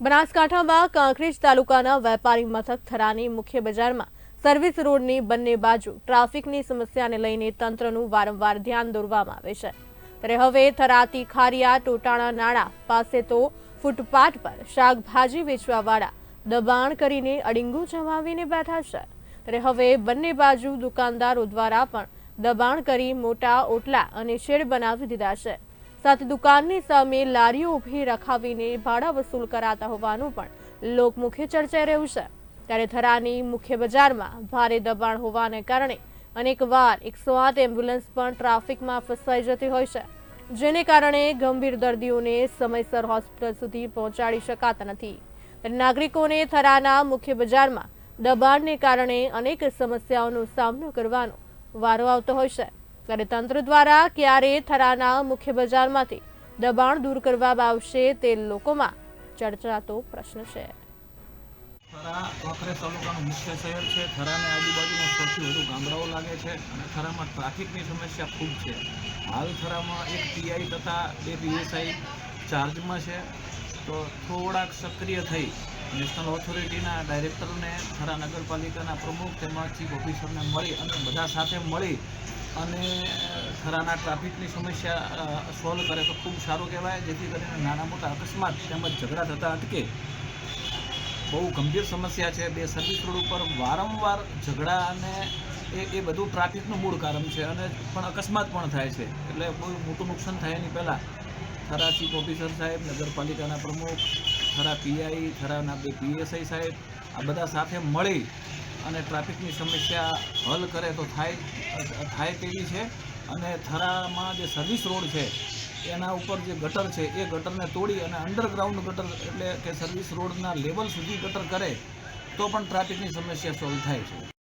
બનાસકાંઠામાં કાંકરેજ તાલુકાના વેપારી મથક થરાની મુખ્ય બજારમાં સર્વિસ રોડની બંને બાજુ ટ્રાફિકની સમસ્યાને લઈને તંત્રનું વારંવાર ધ્યાન દોરવામાં આવે છે. ત્યારે હવે થરાતી ખારિયા, ટોટાણા નાળા પાસે તો ફૂટપાથ પર શાકભાજી વેચવાવાળા દબાણ કરીને અડીંગું જમાવીને બેઠા છે. ત્યારે હવે બંને બાજુ દુકાનદારો દ્વારા પણ દબાણ કરી મોટા ઓટલા અને શેડ બનાવી દીધા છે. સાથે દુકાનની સામે લારીઓ ઊભી રખાવીને ભાડા વસૂલ કરાતા હોવાનું પણ લોકમુખે ચર્ચાઈ રહ્યું છે. ત્યારે થરાની મુખ્ય બજારમાં ભારે દબાણ હોવાને કારણે અનેકવાર એકસો આઠ એમ્બ્યુલન્સ પણ ટ્રાફિકમાં ફસાઈ જતી હોય છે, જેને કારણે ગંભીર દર્દીઓને સમયસર હોસ્પિટલ સુધી પહોંચાડી શકાતા નથી. નાગરિકોને થરાના મુખ્ય બજારમાં દબાણને કારણે અનેક સમસ્યાઓનો સામનો કરવાનો વારો આવતો હોય છે. ત્યારે તંત્ર દ્વારા ક્યારે થરાના મુખ્ય બજારમાંથી દબાણ દૂર કરવામાં આવશે તે લોકોમાં ચર્ચાતો પ્રશ્ન છે. થરા વાંકરેજ તાલુકાનું મુખ્ય શહેર છે. થરાને આજુબાજુમાં સૌથી વધુ ગામડાઓ લાગે છે અને થરામાં ટ્રાફિકની સમસ્યા ખૂબ છે. હાલ થરામાં એક પીઆઈ તથા બે પીએસઆઈ ચાર્જમાં છે. તો થોડાક સક્રિય થઈ નેશનલ ઓથોરિટીના ડાયરેક્ટરને થરા નગરપાલિકાના પ્રમુખ તેમજ ચીફ ઓફિસરને મળી અને બધા સાથે મળી અને થરાના ટ્રાફિકની સમસ્યા સોલ્વ કરે તો ખૂબ સારું કહેવાય. જેથી કરીને નાના મોટા અકસ્માત તેમજ ઝઘડા થતા અટકે. બહુ ગંભીર સમસ્યા છે. બે સર્વિસ રોડ ઉપર વારંવાર ઝઘડા અને એ એ બધું ટ્રાફિકનું મૂળ કારણ છે અને પણ અકસ્માત પણ થાય છે. એટલે બહુ મોટું નુકસાન થાય એની પહેલાં થરા ચીફ ઓફિસર સાહેબ, નગરપાલિકાના પ્રમુખ, થરા પીઆઈ થરાના બે પીએસઆઈ સાહેબ, આ બધા સાથે મળી અને ટ્રાફિકની સમસ્યા હલ કરે તો થાય થાય તેવી છે. અને થરામાં જે સર્વિસ રોડ છે, એના ઉપર જે ગટર છે, એ ગટરને તોડી અને અંડરગ્રાઉન્ડ ગટર એટલે કે સર્વિસ રોડના લેવલ સુધી ગટર કરે, તો પણ ટ્રાફિકની સમસ્યા સોલ્વ થાય છે.